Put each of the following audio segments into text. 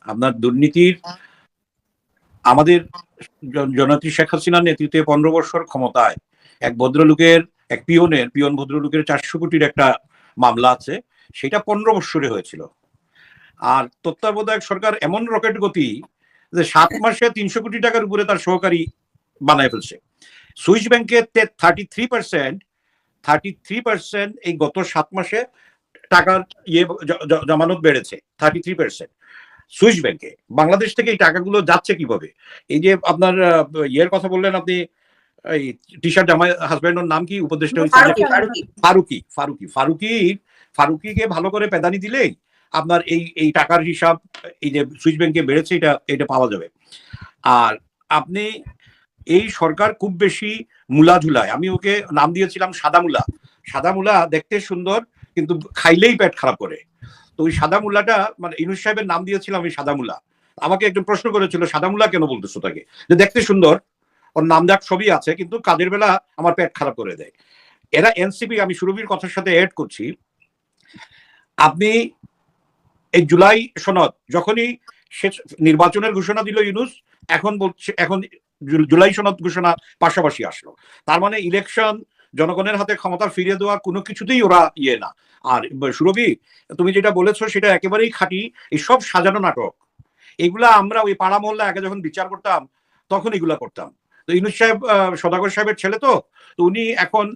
আপনার দুর্নীতির আমাদের জন- জননেত্রী শেখ হাসিনার নেতৃত্বে পনেরো বছর ক্ষমতায় এক ভদ্রলোকের, এক পিয়নের, পিয়ন ভদ্রলোকের চারশো কোটির একটা মামলা আছে, সেটা পনেরো বছরে হয়েছিল। আর তত্ত্বাবধায়ক সরকার এমন রকেট গতি যে সাত মাসে তিনশো কোটি টাকার উপরে তার সহকারী বানায় ফেলছে। সুইস ব্যাংকে thirty three percent thirty three percent এই গত সাত মাসে টাকার ইয়ে জমানত বেড়েছে থার্টি থ্রি পার্সেন্ট সুইস ব্যাংকে বাংলাদেশ থেকে এই টাকাগুলো যাচ্ছে কীভাবে? এই যে আপনার ইয়ের কথা বললেন আপনি এই টি শার্ট জামাই হাজব্যান্ডের নাম কি? উপদেষ্টা হয়েছে ফারুকি ফারুকি। ফারুকি ফারুকি। ফারুকি ফারুকিকে ভালো করে পেদানি দিলেই আপনার এই এই টাকার হিসাব এই যে সুইস ব্যাংকে বেড়েছে এটা এটা পাওয়া যাবে। আর আপনি এই সরকার খুব বেশি মূলা ঝুলায়। আমি ওকে নাম দিয়েছিলাম সাদা মূলা সাদা মূলা দেখতে সুন্দর কিন্তু খাইলেই পেট খারাপ করে। তো ওই সাদা মূলাটা মানে ইনুস সাহেবের নাম দিয়েছিলাম আমি সাদা মূলা আমাকে একজন প্রশ্ন করেছিল সাদা মূলা কেন বলতেছো তাকে? যে দেখতে সুন্দর, ওর নাম ডাক সবই আছে, কিন্তু কাজের বেলা আমার পেট খারাপ করে দেয়। এরা এনসিপি, আমি সুরভির কথার সাথে অ্যাড করছি। আপনি এই জুলাই সনদ যখনই শেষ নির্বাচনের ঘোষণা দিল ইউনুস এখন বলছে, এখন জুলাই সনদ ঘোষণা পাশাপাশি আসলো। তার মানে ইলেকশন জনগণের হাতে ক্ষমতা ফিরিয়ে দেওয়া কোনো কিছুতেই ওরা ইয়ে না। আর সুরভি, তুমি যেটা বলেছ সেটা একেবারেই খাঁটি। এই সব সাজানো নাটক, এগুলা আমরা ওই পাড়া মহল্লা আগে যখন বিচার করতাম, তখন এগুলা করতাম। তো ইনুস সাহেব সদাগর সাহেবের ছেলে তো তো উনি এখন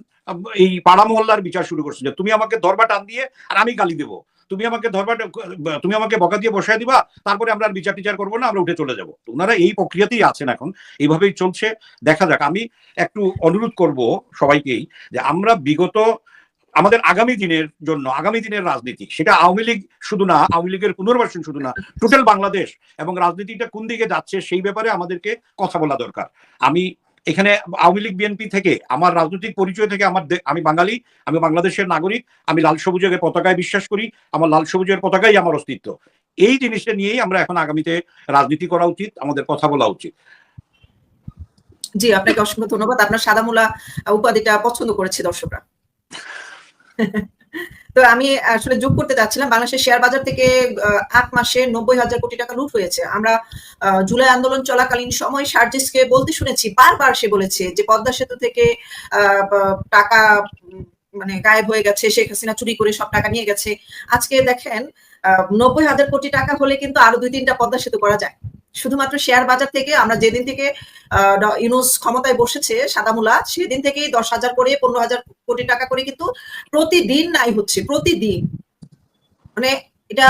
এই পাড়া মহল্লার বিচার শুরু করছেন। যে তুমি আমাকে দরবার টান দিয়ে আর আমি গালি দেবো। তুমি আমাকে ধরবা, তুমি আমাকে বকা দিয়ে বসায় দিবা, তারপরে আমরা বিচার টিচার করব না, আমরা উঠে চলে যাব। ওনারা এই প্রক্রিয়াতেই আছেন এখন, এইভাবেই চলছে। দেখা যাক, আমি একটু অনুরোধ করব সবাইকেই যে আমরা বিগত আমাদের আগামী দিনের জন্য, আগামী দিনের রাজনীতি, সেটা আওয়ামী লীগ শুধু না, আওয়ামী লীগের পুনর্বাসন শুধু না টোটাল বাংলাদেশ এবং রাজনীতিটা কোন দিকে যাচ্ছে সেই ব্যাপারে আমাদেরকে কথা বলা দরকার। আমি এখানে আওয়ামী লীগ, বিএনপি থেকে, আমার রাজনৈতিক পরিচয় থেকে আমার আমি বাঙালি, আমি বাংলাদেশের নাগরিক, আমি লাল সবুজের পতাকায় বিশ্বাস করি, আমার লাল সবুজের পতাকাই আমার অস্তিত্ব। এই জিনিসটা নিয়েই আমরা এখন আগামীতে রাজনীতি করা উচিত, আমাদের কথা বলা উচিত। জি, আপনাকে অসংখ্য ধন্যবাদ। আপনার সাদামুলা উপাধিটা পছন্দ করেছে দর্শকরা। তো আমি আসলে যোগ করতে যাচ্ছিলাম। বাংলাদেশের শেয়ার বাজার থেকে আট মাসে নব্বই হাজার কোটি টাকা লুট হয়েছে। আমরা জুলাই আন্দোলন চলাকালীন সময় সার্জিসকে বলতে শুনেছি, বারবার সে বলেছে যে পদ্মা সেতু থেকে টাকা মানে গায়েব হয়ে গেছে, শেখ হাসিনা চুরি করে সব টাকা নিয়ে গেছে। আজকে দেখেন নব্বই হাজার কোটি টাকা হলে কিন্তু আরও দুই তিনটা পদ্মা সেতু করা যায়। শুধুমাত্র শেয়ার বাজার থেকে আমরা যেদিন থেকে ইউনুস ক্ষমতায় বসেছে, সাদামুলা, সেদিন থেকেই দশ হাজার করে, পনেরো হাজার কোটি টাকা করে কিন্তু প্রতিদিন নাই হচ্ছে, প্রতিদিন। মানে এটা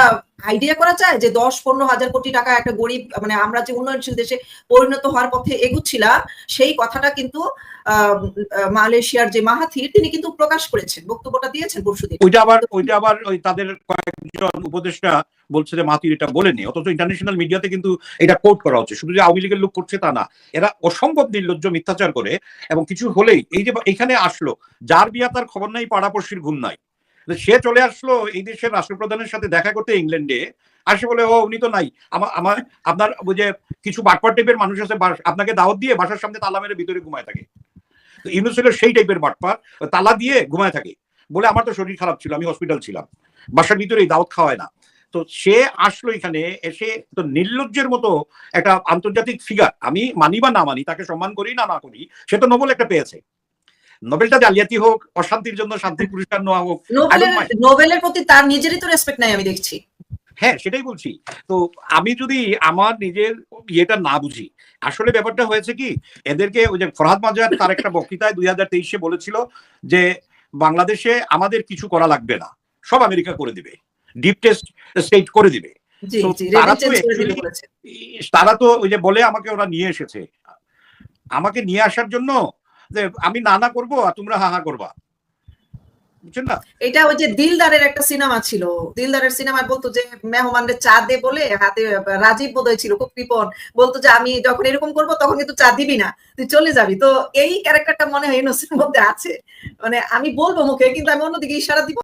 আইডিয়া করা যায় যে দশ, পনেরো হাজার কোটি টাকা একটা গরিব মানে আমরা যে উন্নয়নশীল দেশে পরিণত হওয়ার পথে এগুচ্ছিলাম, সেই কথাটা কিন্তু মালয়েশিয়ার যে মাহাথির, তিনি কিন্তু প্রকাশ করেছেন, বক্তব্যটা দিয়েছেন পরশুদিন। ওইটা আবার ওইটা আবার ওই তাদের কয়েকজন উপদেষ্টা বলছে যে মাতির এটা বলেনি, অথচ ইন্টারন্যাশনাল মিডিয়াতে কিন্তু এটা কোট করা হচ্ছে, শুধু যে আওয়ামী লীগের লোক করছে তা না, এরা অসম্ভব নির্লজ্জ মিথ্যাচার করে, এবং কিছু হলেই, এই যে এখানে আসলো, যার বিয়া তার খবর নাই, পাড়াপড়শির ঘুম নাই। সে চলে আসলো এই দেশের রাষ্ট্রপ্রধানের সাথে দেখা করতে ইংল্যান্ডে, আসে বলে, ও, উনি তো নাই। আমার আমার আপনার ওই যে কিছু বাটপার টাইপের মানুষ আছে আপনাকে দাওয়াত দিয়ে বাসার সামনে তালা মেরে ভিতরে ঘুমায় থাকে। ইউনুস সেই টাইপের বাটপার, তালা দিয়ে ঘুমায় থাকে। বলে, আমার তো শরীর খারাপ ছিল, আমি হসপিটাল ছিলাম। বাসার ভিতরে দাওয়াত খাওয়ায় না। তো সে আসলো এখানে, এসে তো নির্লজ্জের মতো একটা আন্তর্জাতিক ফিগার আমি মানি বা না মানি, তাকে সম্মান করি না না করি, সে তো নোবেল একটা পেয়েছে। নোবেলটা জালিয়াতি হোক অশান্তির জন্য শান্তি পুরস্কার নেওয়া হোক নোবেলের প্রতি তার নিজেরই তো রেসপেক্ট নাই আমি দেখছি। হ্যাঁ সেটাই বলছি। তো আমি যদি আমার নিজের ইয়েটা না বুঝি আসলে ব্যাপারটা হয়েছে কি এদেরকে ওই যে ফরহাদ মাজার তার একটা বক্তৃতায় দুই হাজার তেইশে বলেছিল যে বাংলাদেশে আমাদের কিছু করা লাগবে না সব আমেরিকা করে দিবে ডিপ টেস্ট স্টেট করে দিবে। তারা তো ওই যে বলে আমাকে ওরা নিয়ে এসেছে। আমাকে নিয়ে আসার জন্য যে আমি না না করব আর তোমরা হা হা করবা। বুঝছেন না? এটা ওই যে দিলদারের একটা সিনেমা ছিল। দিলদারের সিনেমায় বলতো যে, মেহমানদের চা দে বলে হাতে রাজীব বোধ ছিল, খুব কৃপন বলতো যে, আমি যখন এরকম করব, তখন কিন্তু চা দিবি না, তুই চলে যাবি। তো এই ক্যারেক্টারটা মনে হয় ইনোসের মধ্যে আছে। মানে আমি বলব মুখে, কিন্তু আমি অন্যদিকে ইশারা দিব